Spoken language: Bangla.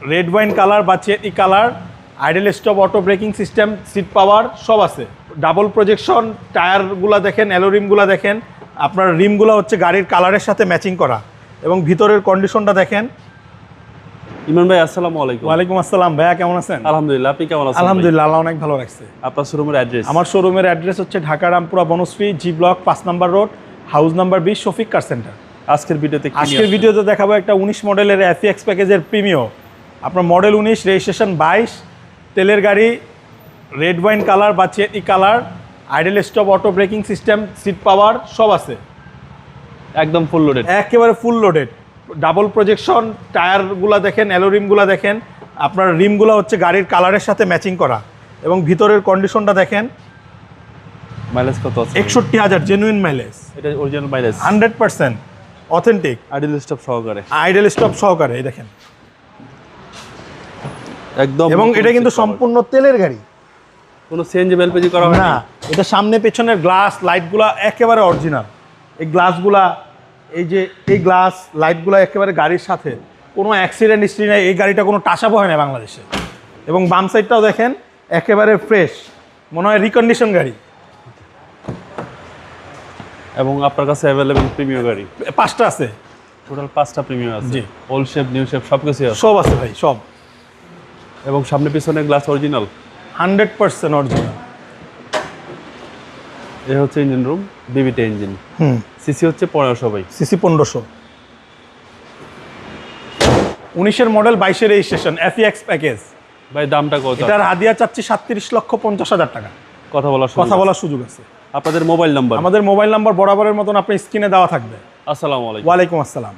রেড ওয়াইন কালার বা cherry colour idle stop auto braking system seat power সব আছে। ডাবল প্রজেকশন টায়ারগুলো দেখেন অ্যালো অ্যালোরিমগুলো দেখেন। আপনার রিমগুলো হচ্ছে গাড়ির কালারের সাথে ম্যাচিং করা। এবং ভিতরের কন্ডিশনটা দেখেন। ইমরান ভাই আসসালামু আলাইকুম। ওয়ালাইকুম আসসালাম। ভাইয়া কেমন আছেন? আলহামদুলিল্লাহ আপনি কেমন আছেন আলহামদুলিল্লাহ আল্লাহ অনেক ভালো রাখছে। আপনার শোরুমের অ্যাড্রেস আমার শোরুমের অ্যাড্রেস হচ্ছে ঢাকা রামপুরা বনশ্রী জি ব্লক পাঁচ নাম্বার রোড হাউস নাম্বার বিশ শফিক কার সেন্টার আজকের ভিডিওতে আজকের ভিডিওতে দেখাবো একটা উনিশ মডেলের এফএক্স প্যাকেজের প্রিমিও আপনার মডেল উনিশ রেজিস্ট্রেশন বাইশ তেলের গাড়ি রেড ওয়াইন কালার বা cherry colour idle stop auto braking system seat power সব আছে। একদম ফুল লোডেড একেবারে ফুল লোডেড ডাবল প্রজেকশন টায়ারগুলো দেখেন অ্যালো অ্যালোরিমগুলো দেখেন আপনার রিমগুলো হচ্ছে গাড়ির কালারের সাথে ম্যাচিং করা। এবং ভিতরের কন্ডিশনটা দেখেন মাইলেজ কত আছে? একষট্টি হাজার জেনুইন মাইলেজ এটা original mileage hundred percent authentic idle stop সহকারে। আইডেল স্টপ সহকারে এই দেখেন। একদম এবং এটা কিন্তু সম্পূর্ণ তেলের গাড়ি। কোনো সিএনজি এলপিজি করা হয় না এটা সামনে পেছনের গ্লাস লাইটগুলা একেবারে অরিজিনাল এই গ্লাসগুলা এই যে এই গ্লাস লাইটগুলা একেবারে গাড়ির সাথে। কোনো অ্যাক্সিডেন্ট হিস্ট্রি নেই এই গাড়িটা কোনো টাসাবো হয় না বাংলাদেশে। এবং বাম সাইডটাও দেখেন একেবারে ফ্রেশ মনে হয় রিকন্ডিশন গাড়ি। এবং আপনার কাছে অ্যাভেলেবল প্রিমিয়াম গাড়ি। পাঁচটা আছে। টোটাল পাঁচটা প্রিমিয়াম আছে। জি। ওল্ড শেপ নিউ শেপ সব কিছু আছে। সব আছে ভাই সব। এবং সামনে পিছনে glass original hundred percent original এ হচ্ছে ইঞ্জিন রুম বিবিটি ইঞ্জিন হুম। সিসি হচ্ছে পনেরোশো বাই সিসি পনেরোশো। উনিশের মডেল বাইশের রেজিস্ট্রেশন এফিএক্স প্যাকেজ ভাই দামটা কত? এটার হাদিয়া চাচ্ছি সাতত্রিশ লক্ষ পঞ্চাশ হাজার টাকা। কথা বলার কথা কথা বলার সুযোগ আছে। আপনাদের মোবাইল নাম্বার আমাদের মোবাইল নাম্বার বরাবরের মতন আপনি স্ক্রিনে দেওয়া থাকবে। আসসালামু আলাইকুম। ওয়ালাইকুম আসসালাম।